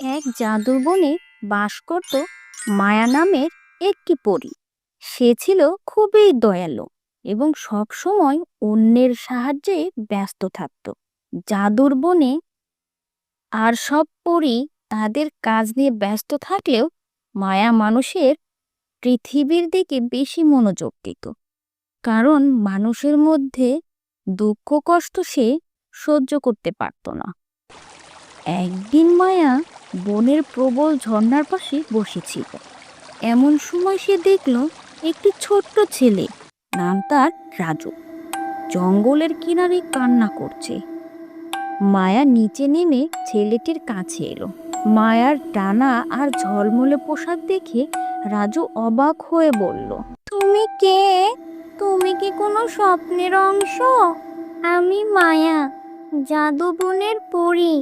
এক জাদুর বনে বাস করত মায়া নামের একটি পরী। সে ছিল খুবই দয়ালু এবং সব সময় অন্যের সাহায্যে ব্যস্ত থাকত। জাদুর বনে আর সব পরী তাদের কাজ নিয়ে ব্যস্ত থাকলেও মায়া মানুষের পৃথিবীর দিকে বেশি মনোযোগ দিত। কারণ মানুষের মধ্যে দুঃখ কষ্ট সে সহ্য করতে পারত না। একদিন মায়া বনের প্রবল ঝর্ণার পাশে বসেছিল। এমন সময় সে দেখল একটি ছোট্ট ছেলে, নাম তার রাজু। জঙ্গলের কিনারে কান্না করছে। মায়া নিচে নেমে ছেলেটির কাছে এলো। মায়ার টানা আর ঝলমলে পোশাক দেখে রাজু অবাক হয়ে বলল, তুমি কে? তুমি কি কোনো স্বপ্নের অংশ? আমি মায়া জাদু বনের পরী।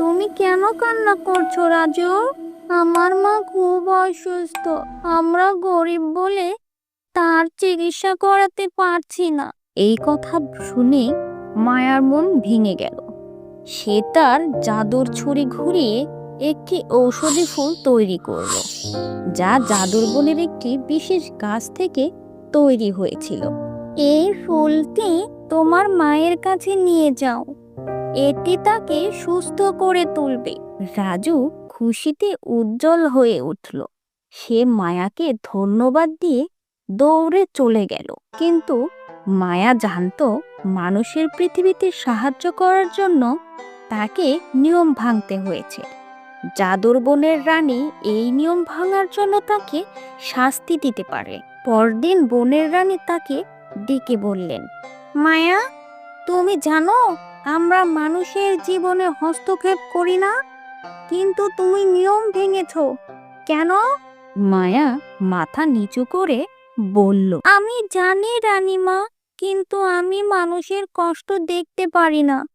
তুমি কেন কান্না করছ, রাজু? আমার মা খুব অসুস্থ। আমরা গরিব বলে তার চিকিৎসা করাতে পারছি না। এই কথা শুনে মায়ার মন ভেঙে গেল। সে তার জাদুর ছুরি ঘুরিয়ে একটি ঔষধি ফুল তৈরি করল, যা জাদুর বনের একটি বিশেষ গাছ থেকে তৈরি হয়েছিল। এই ফুলটি তোমার মায়ের কাছে নিয়ে যাও। এটি তাকে সুস্থ করে তুলবে। রাজু খুশিতে উজ্জ্বল হয়ে উঠল। সে মায়াকে ধন্যবাদ দিয়ে দৌড়ে চলে গেল। কিন্তু মায়া জানতো মানুষের পৃথিবীতে সাহায্য করার জন্য তাকে নিয়ম ভাঙতে হয়েছে। জাদুর বনের রানী এই নিয়ম ভাঙার জন্য তাকে শাস্তি দিতে পারে। পরদিন বনের রানী তাকে ডেকে বললেন, মায়া, তুমি জানো আমরা মানুষের জীবনে হস্তক্ষেপ করি না? কিন্তু তুমি নিয়ম ভেঙেছ। কেন? মায়া মাথা নিচু করে বলল, আমি জানি রানীমা, কিন্তু আমি মানুষের কষ্ট দেখতে পারি না।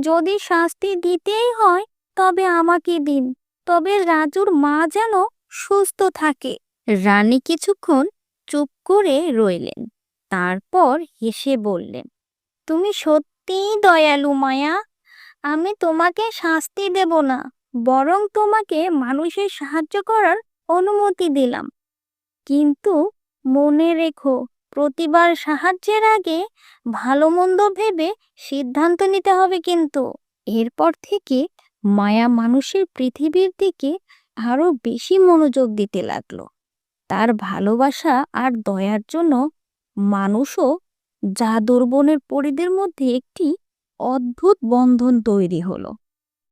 যদি শাস্তি দিতেই হয়, তবে আমাকে দিন। তবে রাজুর মা যেন সুস্থ থাকে। রানী কিছুক্ষণ চুপ করে রইলেন। তারপর হেসে বললেন, তুমি সত্যিই দয়ালু মায়া। আমি তোমাকে শাস্তি দেব না, বরং তোমাকে মানুষের সাহায্য করার অনুমতি দিলাম। কিন্তু মনে রেখো, প্রতিবার সাহায্যের আগে ভালো মন্দ ভেবে সিদ্ধান্ত নিতে হবে কিন্তু। এরপর থেকে মায়া মানুষের পৃথিবীর দিকে আরও বেশি মনোযোগ দিতে লাগল। তার ভালোবাসা আর দয়ার জন্য মানুষও জাদুর বনের পরিদের মধ্যে একটি অদ্ভুত বন্ধন তৈরি হলো।